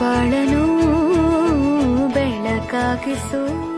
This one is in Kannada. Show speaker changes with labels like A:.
A: ಬಾಳನು ಬೆಳಕಾಗಿಸು.